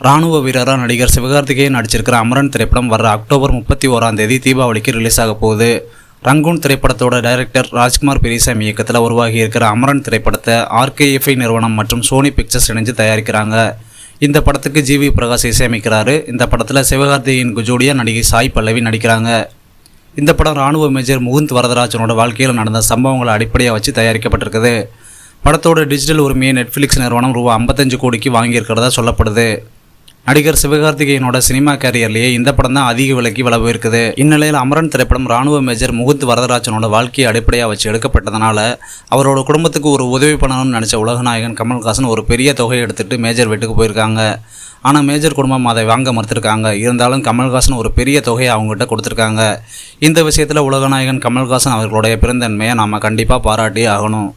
ராணுவ வீரராக நடிகர் சிவகார்த்திகேயன் நடிச்சிருக்கிற அமரன் திரைப்படம் வர அக்டோபர் முப்பத்தி ஓராம் தேதி தீபாவளிக்கு ரிலீஸ் ஆக போகுது. ரங்கூன் திரைப்படத்தோட டைரக்டர் ராஜ்குமார் பெரியசாமி இயக்கத்தில் உருவாகி இருக்கிற அமரன் திரைப்படத்தை ஆர்கேஎஃப்ஐ நிறுவனம் மற்றும் சோனி பிக்சர்ஸ் இணைஞ்சு தயாரிக்கிறாங்க. இந்த படத்துக்கு ஜிவி பிரகாஷ் இசையமைக்கிறாரு. இந்த படத்தில் சிவகார்த்திகேயன் குஜோடியா நடிகை சாய் பல்லவி நடிக்கிறாங்க. இந்த படம் ராணுவ மேஜர் முகுந்த் வரதராஜனோட வாழ்க்கையில் நடந்த சம்பவங்களை அடிப்படையாக வச்சு தயாரிக்கப்பட்டிருக்குது. படத்தோட டிஜிட்டல் உரிமையை நெட்ஃப்ளிக்ஸ் நிறுவனம் ரூபா ஐம்பத்தஞ்சு கோடிக்கு வாங்கியிருக்கிறதா சொல்லப்படுது. நடிகர் சிவகார்த்திகேயனோட சினிமா கேரியர்லேயே இந்த படம் தான் அதிக விலைக்கு விலை போயிருக்குது இந்நிலையில் அமரன் திரைப்படம் ராணுவ மேஜர் முகுந்த் வரதராஜனோட வாழ்க்கையை அடிப்படையாக வச்சு எடுக்கப்பட்டதனால அவரோட குடும்பத்துக்கு ஒரு உதவி பண்ணணும்னு நினச்ச உலகநாயகன் கமல்ஹாசன் ஒரு பெரிய தொகையை எடுத்துட்டு மேஜர் வீட்டுக்கு போயிருக்காங்க. ஆனால் மேஜர் குடும்பம் அதை வாங்க மறுத்திருக்காங்க. இருந்தாலும் கமல்ஹாசன் ஒரு பெரிய தொகையை அவங்ககிட்ட கொடுத்துருக்காங்க. இந்த விஷயத்தில் உலகநாயகன் கமல்ஹாசன் அவர்களுடைய பிறந்தன்மையை நாம் கண்டிப்பாக பாராட்டியே ஆகணும்.